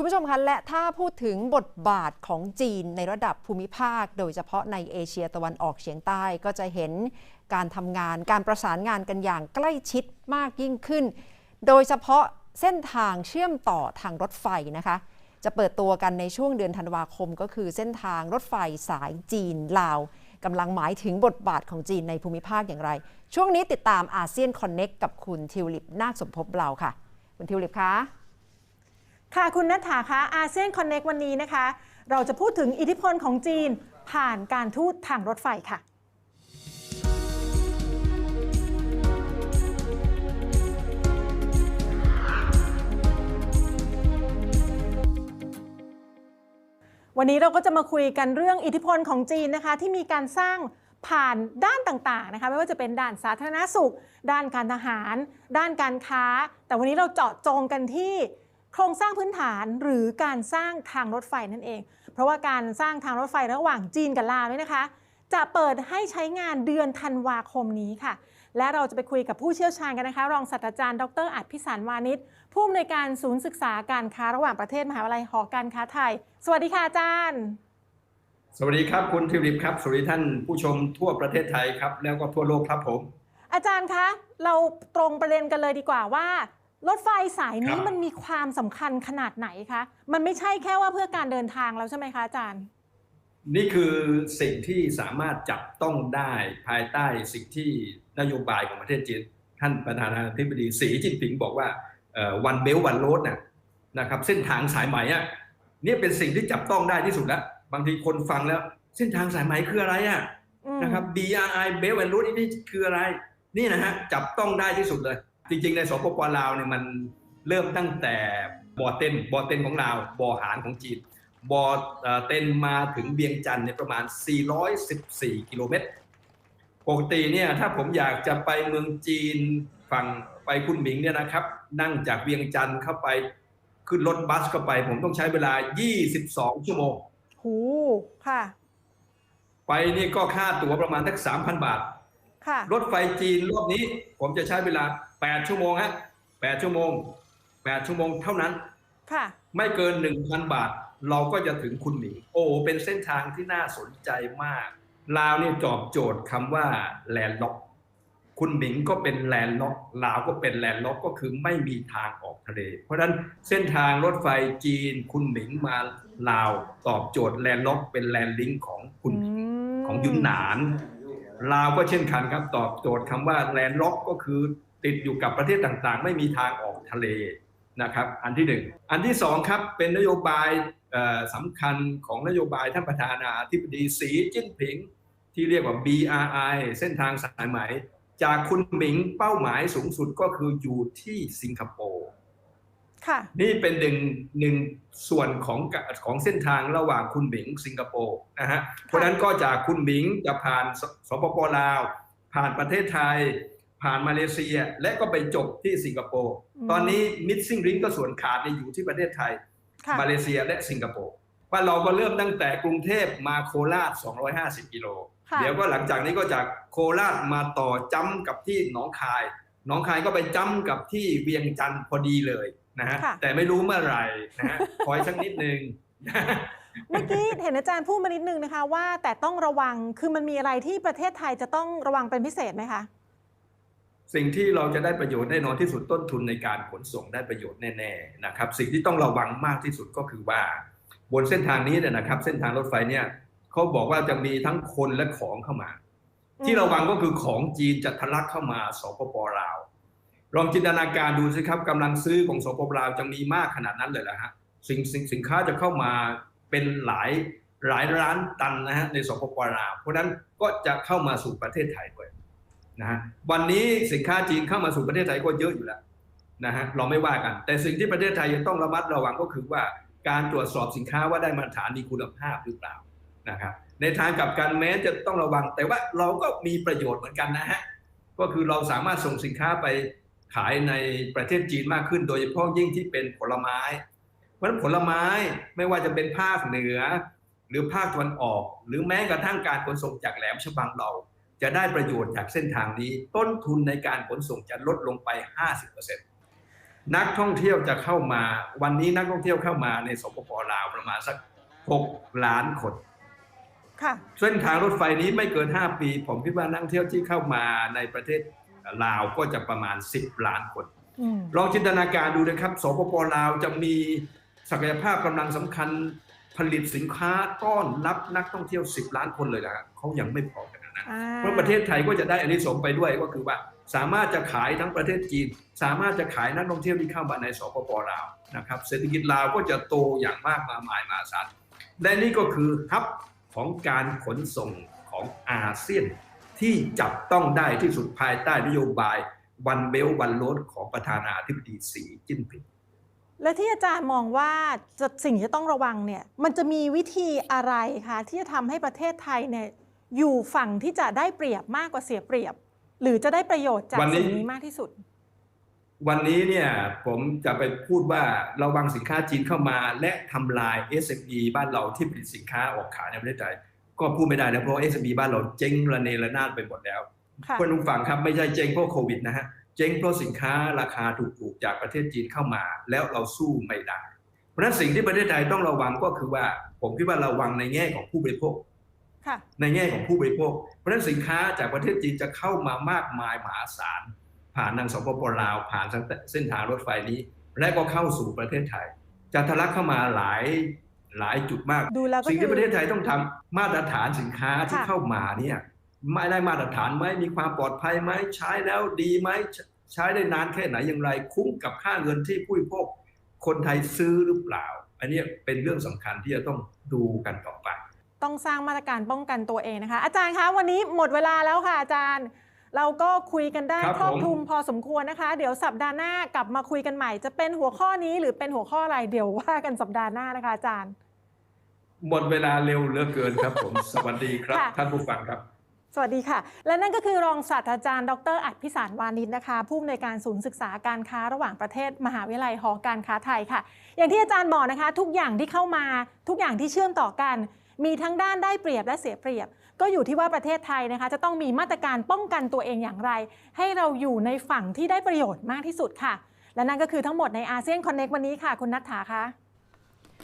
คุณผู้ชมคะและถ้าพูดถึงบทบาทของจีนในระดับภูมิภาค โดยเฉพาะในเอเชียตะวันออกเฉียงใต้ก็จะเห็นการทำงานการประสานงานกันอย่างใกล้ชิดมากยิ่งขึ้น โดยเฉพาะเส้นทางเชื่อมต่อทางรถไฟนะคะ จะเปิดตัวกันในช่วงเดือนธันวาคม ก็คือเส้นทางรถไฟสายจีนลาวกำลังหมายถึงบทบาทของจีนในภูมิภาคอย่างไร ช่วงนี้ติดตามอาเซียนคอนเน็กกับคุณทิวลิปนาคสมภพเราค่ะ คุณทิวลิปคะ ค่ะคุณนัทธาคะอาเซียนคอนเน็กวันนี้นะคะ เราจะพูดถึงอิทธิพลของจีนผ่านการทูตทางรถไฟค่ะวันนี้เราก็จะมาคุยกันเรื่องอิทธิพลของจีนนะคะที่มีการสร้างผ่านด้านต่างๆนะคะไม่ว่าจะเป็นด้านสาธารณสุข ด้านการทหาร ด้านการค้า แต่วันนี้เราเจาะจงกันที่ โครงสร้างพื้นฐานหรือการสร้างทางรถไฟนั่นเอง เพราะว่าการสร้างทางรถไฟระหว่างจีนกับลาวเนี่ยนะคะ จะเปิดให้ใช้งานเดือนธันวาคมนี้ค่ะ และเราจะไปคุยกับผู้เชี่ยวชาญกันนะคะ รองศาสตราจารย์ ดรอัดพิสารวานิชผู้อำนวยการศูนย์ศึกษาการค้าระหว่างประเทศมหาวิทยาลัยหอการค้าไทย สวัสดีค่ะอาจารย์ สวัสดีครับคุณทิวลิปครับสวัสดีท่านผู้ชมทั่วประเทศไทยครับแล้วก็ทั่วโลกครับผม อาจารย์คะเราตรงประเด็นกันเลยดีกว่าว่า รถไฟสายนี้ครับมันมีความสำคัญขนาดไหนคะ มันไม่ใช่แค่ว่าเพื่อการเดินทางแล้วใช่ไหมคะอาจารย์ นี่คือสิ่งที่สามารถจับต้องได้ภายใต้สิ่งที่นโยบายของประเทศจีนท่านประธานาธิบดีสีจิ้นผิงบอกว่าวันเบลวันโรดน่ะนะครับเส้นทางสายไหมอะเนี่ยเป็นสิ่งที่จับต้องได้ที่สุดแล้วบางทีคนฟังแล้ว เส้นทางสายไหมคืออะไรอะอืมนะครับ BRI Belt and Road นี่คืออะไร นี่นะฮะจับต้องได้ที่สุดเลย จริงๆ ในสปปลาวเนี่ยมันเริ่มตั้งแต่บ่อเต็นบ่อเต็นของลาวบ่อหารของจีนบ่อเอ่อเต็นมาถึงเวียงจันทร์เนี่ยประมาณ 414 กิโลเมตร ปกติเนี่ยถ้าผมอยากจะไปเมืองจีนฝั่งไปคุณหมิงเนี่ยนะครับ นั่งจากเวียงจันทร์เข้าไปขึ้นรถบัสเข้าไป ผมต้องใช้เวลา 22 ชั่วโมงหูค่ะ ไปนี่ก็ค่าตั๋วประมาณสัก 3,000 บาท ค่ะ รถไฟจีนรอบนี้ผมจะใช้เวลา 8ชั่วโมงฮะ8ชั่วโมง8ชั่วโมงเท่านั้นค่ะไม่เกิน1,000บาท เราก็จะถึงคุณหมิงโอ้เป็นเส้นทางที่น่าสนใจมาก ลาวเนี่ยจอบโจทย์คำว่าแลนล็อก คุณหมิงก็เป็นแลนล็อก ลาวก็เป็นแลนล็อกก็คือไม่มีทางออกทะเล เพราะฉะนั้นเส้นทางรถไฟจีน คุณหมิงมาลาวตอบโจทย์แลนล็อก เป็นแลนลิงก์ของคุณหมิงมของยุนหนานลาวก็เช่นกันครับตอบโจทย์คำว่าแลนด์ล็อกก็คือ ติดอยู่กับประเทศต่างๆ ไม่มีทางออกทะเลนะครับ อันที่หนึ่งอันที่สองครับเป็นนโยบายเอ่อสำคัญของนโยบายท่านประธานาธิบดีสีจิ้นผิง ที่เรียกว่า BRI เส้นทางสายไหม จากคุณหมิงเป้าหมายสูงสุดก็คืออยู่ที่สิงคโปร์ค่ะนี่เป็นหนึ่งหนึ่งส่วนของกะของเส้นทางระหว่างคุณหมิงสิงคโปร์นะฮะเพราะฉะนั้นก็จากคุณหมิงจะผ่านสสปปลาว ผ่านประเทศไทย ผ่านมาเลเซีย และก็ไปจบที่สิงคโปร์อืมตอนนี้มิดซิ่งริงก็ส่วนขาดเนี่ยอยู่ที่ประเทศไทยค่ะมาเลเซียและสิงคโปร์ว่าเราก็เริ่มตั้งแต่กรุงเทพมาโคราช 250 กิโลค่ะเดี๋ยวก็หลังจากนี้ก็จากโคราชมาต่อจ้ำกับที่หนองคาย หนองคายก็ไปจ้ำกับที่เวียงจันทร์พอดีเลยนะฮะค่ะแต่ไม่รู้เมื่อไหร่นะฮะคอยสักนิดนึงเมื่อกี้เห็นอาจารย์พูดมานิดนึงนะคะว่าแต่ต้องระวัง คือมันมีอะไรที่ประเทศไทยจะต้องระวังเป็นพิเศษไหมคะ สิ่งที่เราจะได้ประโยชน์แน่นอนที่สุดต้นทุนในการขนส่งได้ประโยชน์แน่ๆนะครับ สิ่งที่ต้องระวังมากที่สุดก็คือว่า บนเส้นทางนี้เนี่ยนะครับ เส้นทางรถไฟเนี่ยเขาบอกว่าจะมีทั้งคนและของเข้ามาอืมที่ระวังก็คือของจีนจะทะลักเข้ามาสปปลาวลองจินตนาการดูสิครับกำลังซื้อของสปปลาวจะมีมากขนาดนั้นเลยเหรอฮะสินสินสินค้าจะเข้ามาเป็นหลายหลายล้านตันนะฮะในสปปลาวเพราะฉะนั้นก็จะเข้ามาสู่ประเทศไทยด้วย นะฮะวันนี้สินค้าจีนเข้ามาสู่ประเทศไทยก็เยอะอยู่แล้วนะฮะเราไม่ว่ากัน แต่สิ่งที่ประเทศไทยยังต้องระมัดระวังก็คือว่าการตรวจสอบสินค้าว่าได้มาตรฐานมีคุณภาพหรือเปล่านะครับในทางกลับกันแม้จะต้องระวัง แต่ว่าเราก็มีประโยชน์เหมือนกันนะฮะก็คือเราสามารถส่งสินค้าไปขายในประเทศจีนมากขึ้น โดยเฉพาะยิ่งที่เป็นผลไม้ เพราะฉะนั้นผลไม้ไม่ว่าจะเป็นภาคเหนือ หรือภาคตะวันออก หรือแม้กระทั่งการขนส่งจากแหลมฉบังเรา จะได้ประโยชน์จากเส้นทางนี้ ต้นทุนในการขนส่งจะลดลงไป 50%นักท่องเที่ยวจะเข้ามา วันนี้นักท่องเที่ยวเข้ามาในสปปลาวประมาณสัก 6 ล้านคนค่ะเส้นทางรถไฟนี้ไม่เกิน 5 ปี ผมคิดว่านักท่องเที่ยวที่เข้ามาในประเทศลาวก็จะประมาณ 10 ล้านคนอืมลองจินตนาการดูนะครับ สปปลาวจะมีศักยภาพกำลังสำคัญผลิตสินค้าต้อนรับนักท่องเที่ยว 10 ล้านคนเลยนะเขายังไม่พอกัน นะอ่าเพราะประเทศไทยก็จะได้อานิสงส์ไปด้วยก็คือว่า สามารถจะขายทั้งประเทศจีน สามารถจะขายนักท่องเที่ยวที่เข้ามาในสปปลาวนะครับเศรษฐกิจลาวก็จะโตอย่างมากมามายมหาศาลและนี่ก็คือฮับของการขนส่งของอาเซียนที่จับต้องได้ที่สุดภายใต้นโยบายวันเบลวันโลดของประธานาธิบดีสีจิ้นผิงและที่อาจารย์มองว่าจะสิ่งที่ต้องระวังเนี่ยมันจะมีวิธีอะไรคะที่จะทำให้ประเทศไทยเนี่ย อยู่ฝั่งที่จะได้เปรียบมากกว่าเสียเปรียบ หรือจะได้ประโยชน์จากวันนี้สิ่งนี้มากที่สุด วันนี้เนี่ยผมจะไปพูดว่าระวังสินค้าจีนเข้ามา และทำลาย SME บ้านเราที่ผลิตสินค้าออกขายในประเทศไทยก็พูดไม่ได้นะเพราะ SME บ้านเราเจ๊งระเนระนาดไปหมดแล้วค่ะเพื่อนผู้ฟังครับไม่ใช่เจ๊งเพราะโควิดนะฮะเจ๊งเพราะสินค้าราคาถูกๆจากประเทศจีนเข้ามา แล้วเราสู้ไม่ได้ เพราะฉะนั้นสิ่งที่ประเทศไทยต้องระวังก็คือว่า ผมคิดว่าระวังในแง่ของผู้บริโภคค่ะ ในแง่ของผู้บริโภค เพราะฉะนั้นสินค้าจากประเทศจีนจะเข้ามามากมายมหาศาล ผ่านทางสปปลาว ผ่านเส้นทางรถไฟนี้ และก็เข้าสู่ประเทศไทย จะทะลักเข้ามาหลายหลายจุดมากดูแล้วก็สิ่งคืที่อประเทศไทยต้องทำมาตรฐานสินค้าที่ค่ะเข้ามาเนี่ยไม่ได้มาตรฐานไหมมีความปลอดภัยไหมใช้แล้วดีไหมใช้ได้นานแค่ไหนอย่างไร คุ้มกับค่าเงินที่ผู้บริโภคคนไทยซื้อหรือเปล่า อันนี้เป็นเรื่องสำคัญที่จะต้องดูกันต่อไป ต้องสร้างมาตรการป้องกันตัวเองนะคะ อาจารย์คะวันนี้หมดเวลาแล้วค่ะอาจารย์ เราก็คุยกันได้ครับครอบผม คลุมพอสมควรนะคะ เดี๋ยวสัปดาห์หน้ากลับมาคุยกันใหม่ จะเป็นหัวข้อนี้หรือเป็นหัวข้ออะไรเดี๋ยวว่ากันสัปดาห์หน้านะคะอาจารย์ หมดเวลาเร็วเหลือเกินครับผม สวัสดีครับ ค่ะ ท่านผู้ฟังครับ สวัสดีค่ะ และนั่นก็คือรองศาสตราจารย์ ดรอัดพิสารวานิชนะคะ ผู้อำนวยการศูนย์ศึกษาการค้าระหว่างประเทศ มหาวิทยาลัยหอการค้าไทยค่ะ อย่างที่อาจารย์บอกนะคะ ทุกอย่างที่เข้ามาทุกอย่างที่เชื่อมต่อกัน มีทั้งด้านได้เปรียบและเสียเปรียบ ก็อยู่ที่ว่าประเทศไทยนะคะ จะต้องมีมาตรการป้องกันตัวเองอย่างไร ให้เราอยู่ในฝั่งที่ได้ประโยชน์มากที่สุดค่ะ และนั่นก็คือทั้งหมดในอาเซียนคอนเน็กวันนี้ค่ะ คุณนัทธาคะ